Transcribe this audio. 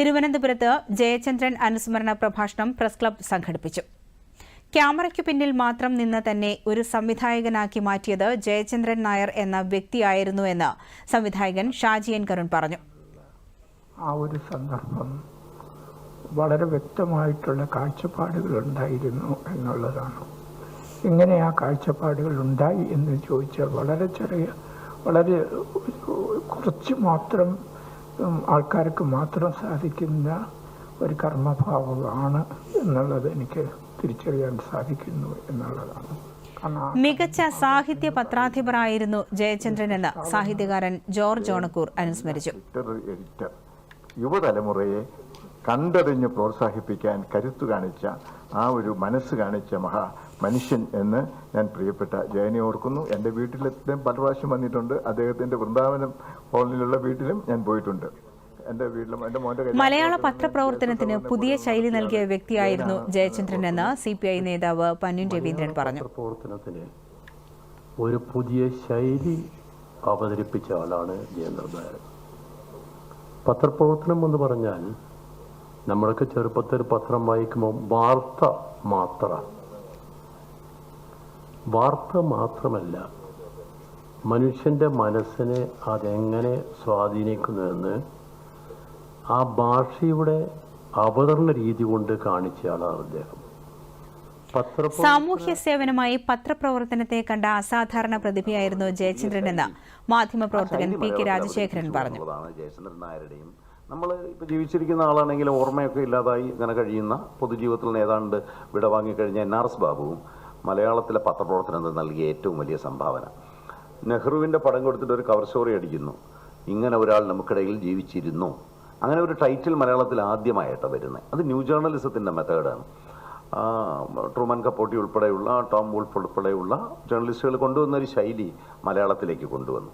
തിരുവനന്തപുരത്ത് ജയചന്ദ്രൻ അനുസ്മരണ പ്രഭാഷണം പ്രസ് ക്ലബ് സംഘടിപ്പിച്ചു. ക്യാമറയ്ക്കു പിന്നിൽ മാത്രം നിന്ന് തന്നെ ഒരു സംവിധായകനാക്കി മാറ്റിയത് ജയചന്ദ്രൻ നായർ എന്ന വ്യക്തിയായിരുന്നു എന്ന് സംവിധായകൻ ഷാജി എൻ കരുൺ പറഞ്ഞു. ആ ഒരു സന്ദർഭം വളരെ വ്യക്തമായിട്ടുള്ള കാഴ്ചപ്പാടുകൾ ഉണ്ടായിരുന്നു എന്നുള്ളതാണ്. എങ്ങനെ ആ കാഴ്ചപ്പാടുകൾ ഉണ്ടായി എന്ന് ചോദിച്ചാൽ വളരെ ചെറിയ വളരെ കുറച്ച് മാത്രം ആൾക്കാർക്ക് മാത്രം സാധിക്കുന്ന ഒരു കർമ്മഭാവമാണ് എന്നുള്ളത് എനിക്ക് തിരിച്ചറിയാൻ സാധിക്കുന്നു എന്നുള്ളതാണ്. മികച്ച സാഹിത്യ പത്രാധിപരായിരുന്നു ജയചന്ദ്രൻ എന്ന് സാഹിത്യകാരൻ ജോർജ് ഓണക്കൂർ അനുസ്മരിച്ചു. എഡിറ്റർ യുവതലമുറയെ കണ്ടറിഞ്ഞ് പ്രോത്സാഹിപ്പിക്കാൻ കരുത്തു കാണിച്ച ആ ഒരു മനസ്സ് കാണിച്ച മഹാ മനുഷ്യൻ എന്ന് ഞാൻ പ്രിയപ്പെട്ട ജയനെ ഓർക്കുന്നു. എന്റെ വീട്ടിൽ അദ്ദേഹം പല പ്രാവശ്യം വന്നിട്ടുണ്ട്. അദ്ദേഹത്തിന്റെ വൃന്ദാവനം ഹോളിലുള്ള വീട്ടിലും ഞാൻ പോയിട്ടുണ്ട്. മലയാള പത്രപ്രവർത്തനത്തിന് പുതിയ ശൈലി നൽകിയ വ്യക്തിയായിരുന്നു ജയചന്ദ്രൻ എന്ന് സി പി ഐ നേതാവ് പന്നു രവീന്ദ്രൻ പറഞ്ഞു. പ്രവർത്തനത്തിന് ഒരു പുതിയ ശൈലി അവതരിപ്പിച്ച ആളാണ് ജയചന്ദ്രൻ നായർ പത്രപ്രവർത്തനം എന്ന് പറഞ്ഞാൽ നമ്മളൊക്കെ ചെറുപ്പത്തിൽ പത്രം വായിക്കുമ്പോൾ വാർത്ത മാത്ര. വാർത്ത മാത്രമല്ല മനുഷ്യന്റെ മനസ്സിനെ അതെങ്ങനെ സ്വാധീനിക്കുന്നുവെന്ന് ആ ഭാഷയുടെ അവതരണ രീതി കൊണ്ട് കാണിച്ചാണ് അദ്ദേഹം. സാമൂഹ്യ സേവനമായി പത്രപ്രവർത്തനത്തെ കണ്ട അസാധാരണ പ്രതിഭയായിരുന്നു ജയചന്ദ്രൻ എന്ന് മാധ്യമപ്രവർത്തകൻ പി കെ രാജശേഖരൻ പറഞ്ഞു. ജയചന്ദ്രൻ നായരുടെയും നമ്മൾ ഇപ്പോൾ ജീവിച്ചിരിക്കുന്ന ആളാണെങ്കിൽ ഓർമ്മയൊക്കെ ഇല്ലാതായി ഇങ്ങനെ കഴിയുന്ന പൊതുജീവിതത്തിൽ നിന്ന് ഏതാണ്ട് വിടവാങ്ങിക്കഴിഞ്ഞ എൻ ആർ എസ് ബാബുവും മലയാളത്തിലെ പത്രപ്രവർത്തനത്തിന് നൽകിയ ഏറ്റവും വലിയ സംഭാവന. നെഹ്റുവിന്റെ പടം കൊടുത്തിട്ട് ഒരു കവർ സ്റ്റോറി അടിക്കുന്നു. ഇങ്ങനെ ഒരാൾ നമുക്കിടയിൽ ജീവിച്ചിരുന്നു. അങ്ങനെ ഒരു ടൈറ്റിൽ മലയാളത്തിൽ ആദ്യമായിട്ടാണ് വരുന്നത്. അത് ന്യൂ ജേർണലിസത്തിന്റെ മെത്തേഡാണ് ട്രൂമൻ കപ്പോട്ടി ഉൾപ്പെടെയുള്ള ടോം ഉൾപ്പെടെയുള്ള ജേർണലിസ്റ്റുകൾ കൊണ്ടുവന്ന ഒരു ശൈലി മലയാളത്തിലേക്ക് കൊണ്ടുവന്നു.